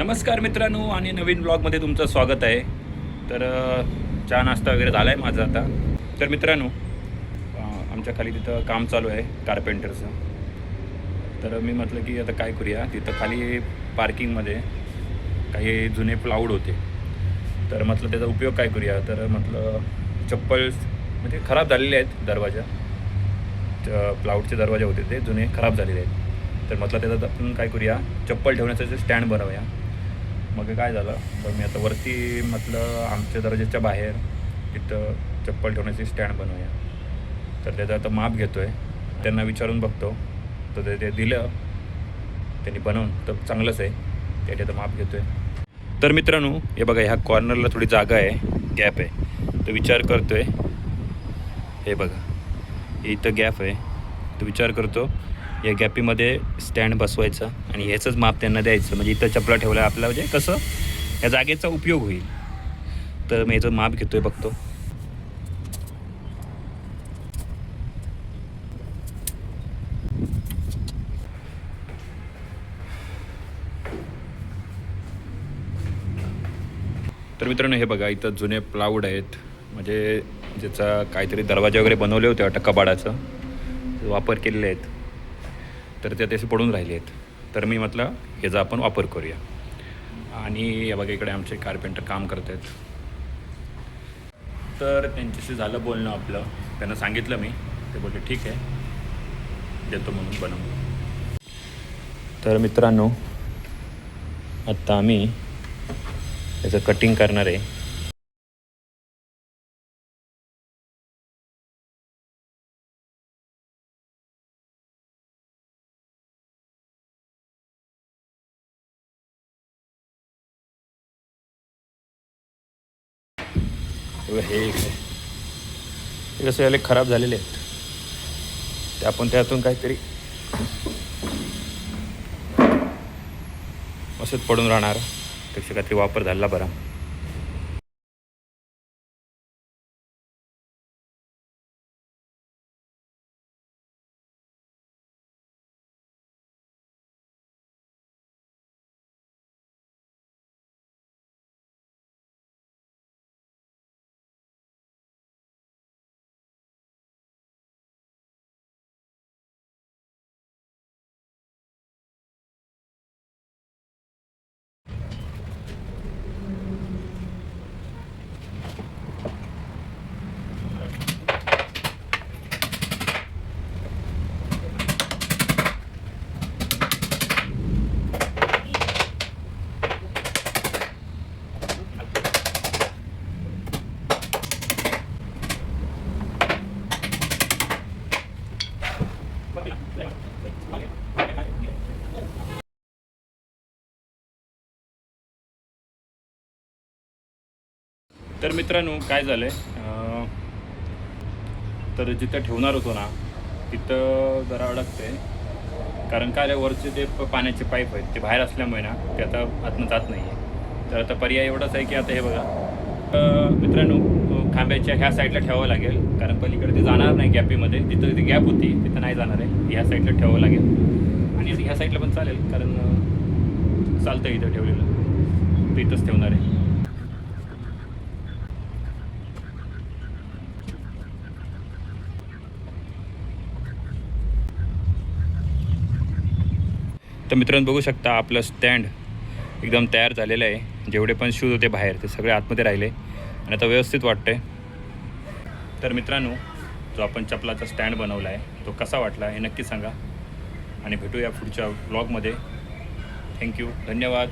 नमस्कार मित्रांनो आणि नवीन ब्लॉगमध्ये तुमचं स्वागत आहे. तर चहा नाश्ता वगैरे झाला आहे माझा आता. तर मित्रांनो आमच्या खाली तिथं काम चालू आहे कार्पेंटरचं तर मी म्हटलं की आता काय करूया तिथं खाली पार्किंगमध्ये काही जुने प्लाऊड होते. तर म्हटलं त्याचा उपयोग काय करूया तर म्हटलं चप्पल म्हणजे खराब झालेले आहेत दरवाजा. च- प्लाऊडचे दरवाजे होते ते जुने खराब झालेले आहेत. तर म्हटलं त्याचा आपण काय करूया चप्पल ठेवण्याचं जे स्टँड बनवूया. मग काय झालं? तर मी आता वरती म्हटलं आमच्या दर्जाच्या बाहेर तिथं चप्पल ठेवण्याची स्टँड बनवूया. तर त्याचं आता माप घेतो आहे त्यांना विचारून बघतो. तर ते ते दिलं. त्यांनी बनवून. तर चांगलंच आहे. त्याच्या आता माप घेतो आहे तर मित्रांनो हे बघा ह्या कॉर्नरला थोडी जागा आहे. गॅप आहे. तर विचार करतो आहे हे बघा. इथं गॅप आहे. तो विचार करतो. या गॅपीमध्ये स्टँड बसवायचा आणि ह्याचंच माप त्यांना द्यायचं. म्हणजे इथं चपला ठेवला आपला म्हणजे कसं या जागेचा उपयोग होईल. तर मी याचं माप घेतोय बघतो. तर मित्रांनो हे बघा इथं जुने प्लाऊड आहेत. म्हणजे ज्याचा काहीतरी दरवाजे वगैरे बनवले होते वाटतं कबाडाचं. वापर केलेले आहेत. तर ते तसे पडून राहिले आहेत. तर मी म्हटलं ह्याचा आपण वापर करूया. आणि या बघा इकडे आमचे कार्पेंटर काम करत आहेत. तर त्यांच्याशी झालं बोलणं आपलं. त्यांना सांगितलं मी. ते बोलले ठीक आहे. देतो म्हणून बनवून तर मित्रांनो आत्ता आम्ही त्याचं कटिंग करणार आहे. हे हे कसं झाले खराब झालेले आहेत. ते आपण त्यातून काहीतरी असंच पडून राहणार. त्याचा काहीतरी वापर झाला बरा. तर मित्रांनो काय झालं आहे तर जिथं ठेवणार होतो ना तिथं जरा अडकते कारण काय वरचे जे प- पाण्याचे पाईप आहेत ते बाहेर असल्यामुळे ना ते आता आतनं जात नाही आहे तर आता पर्याय एवढाच आहे की आता हे बघा. मित्रांनो खांब्याच्या ह्या साईडला ठेवावं लागेल. कारण पलीकडे ते जाणार नाही गॅपीमध्ये. तिथं ती गॅप होती तिथं नाही जाणार आहे. ह्या साईडला ठेवावं लागेल. आणि ह्या साईडला पण चालेल कारण चालतं इथं ठेवलेलं. तिथंच ठेवणार आहे. तर मित्रांनो बघू शकता आपलं स्टँड एकदम तयार झालेलं आहे. जेवढे पण शूज होते बाहेर ते सगळे आतमध्ये राहिले. आणि आता व्यवस्थित वाटतंय. तर मित्रांनो जो आपण चपलाचा स्टँड बनवला आहे तो कसा वाटला हे नक्की सांगा. आणि भेटूया पुढच्या ब्लॉगमध्ये थँक्यू धन्यवाद.